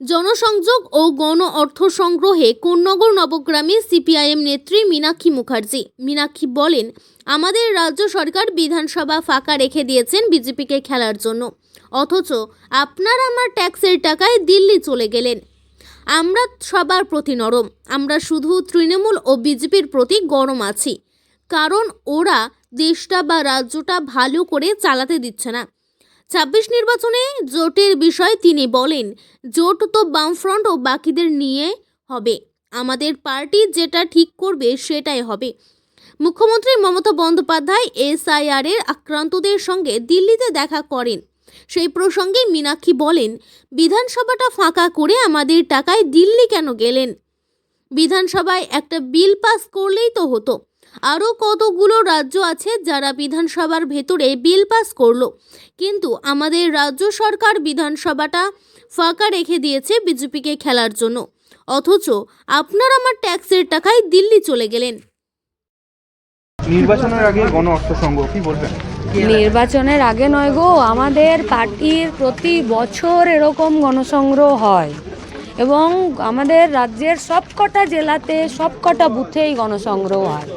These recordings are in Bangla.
জনসংযোগ ও গণ অর্থ সংগ্রহে কোন্নগর নবগ্রামে সিপিআইএম নেত্রী মীনাক্ষী মুখার্জি। মীনাক্ষী বলেন, আমাদের রাজ্য সরকার বিধানসভা ফাঁকা রেখে দিয়েছেন বিজেপিকে খেলার জন্য। অথচ আপনার আমার ট্যাক্সের টাকায় দিল্লি চলে গেলেন। আমরা সবার প্রতি নরম। আমরা শুধু তৃণমূল ও বিজেপির প্রতি গরম আছি। কারণ ওরা দেশটা বা রাজ্যটা ভালো করে চালাতে দিচ্ছে না। ছাব্বিশ নির্বাচনে জোটের বিষয়ে তিনি বলেন, জোট তো বামফ্রন্ট ও বাকিদের নিয়ে হবে। আমাদের পার্টি যেটা ঠিক করবে সেটাই হবে। মুখ্যমন্ত্রী মমতা বন্দ্যোপাধ্যায় এসআইআর এর আক্রান্তদের সঙ্গে দিল্লিতে দেখা করেন। সেই প্রসঙ্গে মীনাক্ষী বলেন, বিধানসভাটা ফাঁকা করে আমাদের টাকায় দিল্লি কেন গেলেন? বিধানসভায় একটা বিল পাস করলেই তো হতো। আরও কতগুলো রাজ্য আছে যারা বিধানসভার ভেতরে বিল পাস করল? কিন্তু আমাদের রাজ্য সরকার বিধানসভাটা ফাঁকা রেখে দিয়েছে বিজেপিকে খেলার জন্য। অথচ আপনার আমার ট্যাক্সের টাকায় দিল্লি চলে গেলেন। নির্বাচনের আগে গণ অর্থ সংঘ কি বলবেন? নির্বাচনের আগে নয় গো আমাদের পার্টির প্রতি বছর এরকম গণসংগ্রহ হয়। এবং আমাদের রাজ্যের সবকটা জেলাতে সবকটা বুথেই গণসংগ্রহ হয়।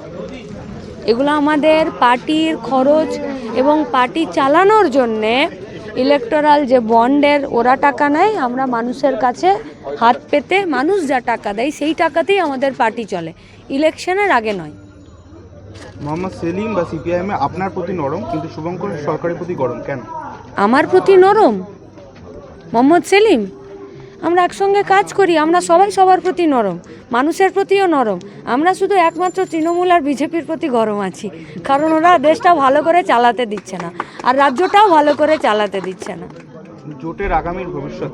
এগুলো আমাদের পার্টির খরচ এবং পার্টি চালানোর জন্যে ইলেকটোরাল যে বন্ডের ওরা টাকা নেয় আমরা মানুষের কাছে হাত পেতে মানুষ যা টাকা দেয় সেই টাকাতেই আমাদের পার্টি চলে। ইলেকশনের আগে নয়। মোহাম্মদ সেলিম বা সিপিআইএম আপনার প্রতি নরম কিন্তু শুভঙ্কর সরকারের প্রতি গরম কেন? আমার প্রতি নরম? মোহাম্মদ সেলিম? আমরা একসঙ্গে কাজ করি আমরা সবাই সবার প্রতি নরম মানুষের প্রতিও নরম। আমরা শুধু একমাত্র তৃণমূল আর বিজেপির প্রতি গরম আছি। কারণ ওরা দেশটা ভালো করে চালাতে দিচ্ছে না আর রাজ্যটাও ভালো করে চালাতে দিচ্ছে না। জোটের আগামীর ভবিষ্যৎ।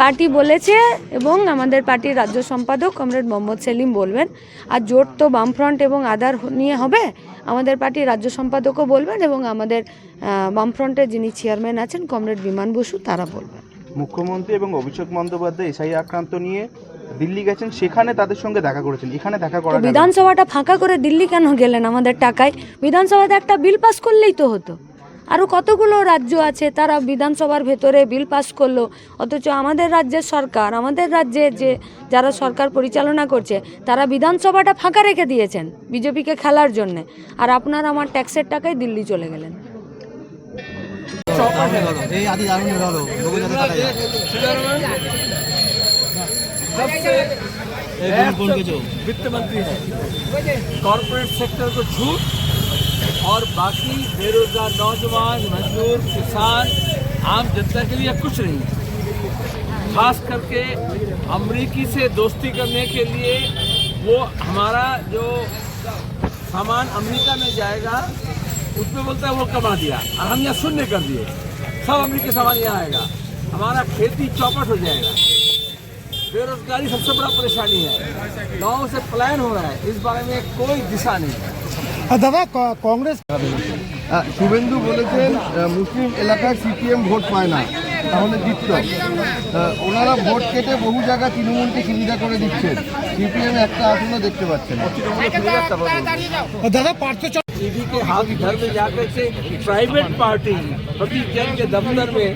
পার্টি বলেছে এবং আমাদের পার্টির রাজ্য সম্পাদক কমরেড মোহাম্মদ সেলিম বলবেন আর জোট তো বামফ্রন্ট এবং আদার নিয়ে হবে আমাদের পার্টির রাজ্য সম্পাদকও বলবেন এবং আমাদের বামফ্রন্টের যিনি চেয়ারম্যান আছেন কমরেড বিমান বসু তারা বলবেন। মুখ্যমন্ত্রী এবং অভিষেক বন্দ্যোপাধ্যায় এসআই আক্রান্ত নিয়ে দিল্লি গেছেন সেখানে তাদের সঙ্গে দেখা করেছেন। এখানে দেখা করা বিধানসভাটা ফাঁকা করে দিল্লি কেন গেলেন আমাদের টাকায়? বিধানসভাতে একটা বিল পাস করলেই তো হতো। আরও কতগুলো রাজ্য আছে তারা বিধানসভার ভেতরে বিল পাস করল। অথচ আমাদের রাজ্যের সরকার আমাদের রাজ্যে যে যারা সরকার পরিচালনা করছে তারা বিধানসভাটা ফাঁকা রেখে দিয়েছেন বিজেপিকে খেলার জন্যে। আর আপনার আমার ট্যাক্সের টাকায় দিল্লি চলে গেলেন। वित्त मंत्री है कॉरपोरेट सेक्टर को छूट और बाकी बेरोजगार नौजवान, मजदूर, किसान, आम जनता के लिए कुछ नहीं खास करके अमरीकी से दोस्ती करने के लिए वो हमारा जो सामान अमेरिका में जाएगा उसमें बोलता है वो कमा दिया और हम यहाँ शून्य कर दिए सब अमरीकी सामान यहाँ आएगा हमारा खेती चौपट हो जाएगा बेरोजगारी सबसे बड़ा परेशानी है गाँव से पलायन हो रहा है इस बारे में कोई दिशा नहीं है দাদা ক- কংগ্রেস আহ, শুভেন্দু বলেছেন আহ, মুসলিম এলাকায় সিপিএম ভোট পায় না তাহলে জিতত আহ, ওনারা ভোট কেটে বহু জায়গায় তৃণমূলকে সুবিধা করে দিচ্ছেন সিপিএম একটা আসনও দেখতে পাচ্ছেন না। দাদা পার্থ চ- ईडी के हाथ घर में जाकर से प्राइवेट पार्टी पब्लिक जन के दफ्तर में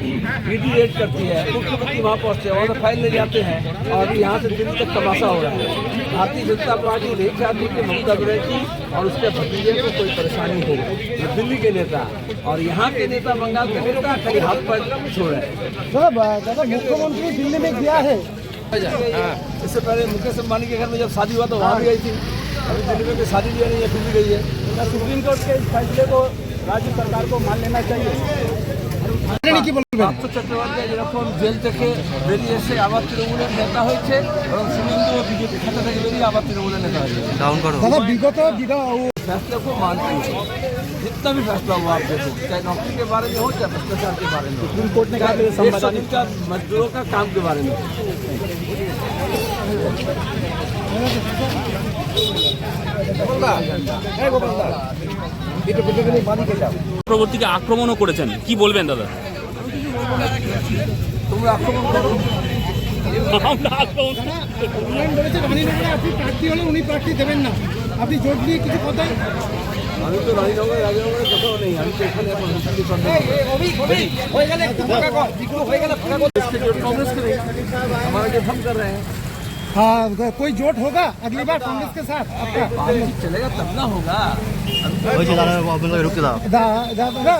मीडिएट करती है। मुख्यमंत्री वहाँ पहुँचते हैं और फ़ाइल ले जाते हैं और यहाँ से दिल्ली तक तमाशा हो रहा है। भारतीय जनता पार्टी नहीं चाहती कि ममता बनर्जी और उसके भतीजे को कोई परेशानी हो तो दिल्ली के नेता और यहाँ के नेता बंगाल के नेता खाली हाथ पर छोड़ रहे हैं। मुख्यमंत्री दिल्ली में गया है? हाँ। इससे पहले मुकेश अंबानी के घर में जब शादी हुआ तो वहाँ भी गई थी। अभी दिल्ली में कोई शादी भी नहीं है फिर भी गई है सुप्रीम कोर्ट के इस फैसले को राज्य सरकार को मान लेना चाहिए কি বলবেন পার্থ চট্টোপাধ্যায় যেরকম জেল থেকে বেরিয়ে এসে আবার তৃণমূলের নেতা হয়েছে এবং শুভেন্দু বিজেপি খাতা থেকে বেরিয়ে আবার তৃণমূলের নেতা হয়েছে দাদা বিগত বিধা- ও- फैसले को मानती है जितना भी फैसला हुआ आप देखो चाहे नौकरी के बारे में हो चाहे भ्रष्टाचार के बारे में सुप्रीम कोर्ट ने कहा का मजदूरों का काम के बारे में চক্রবর্তীকে আক্রমণও করেছেন। কি বলবেন দাদা? আপনি প্রার্থী হলে উনি প্রার্থী দেবেন না। আপনি জোট দিয়ে কিছু কথা আমি তো নেই। আমি তো এখানে हाँ तो कोई जोट होगा? अगली बार कांग्रेस के साथ। चलेगा तब ना होगा। दादा दादा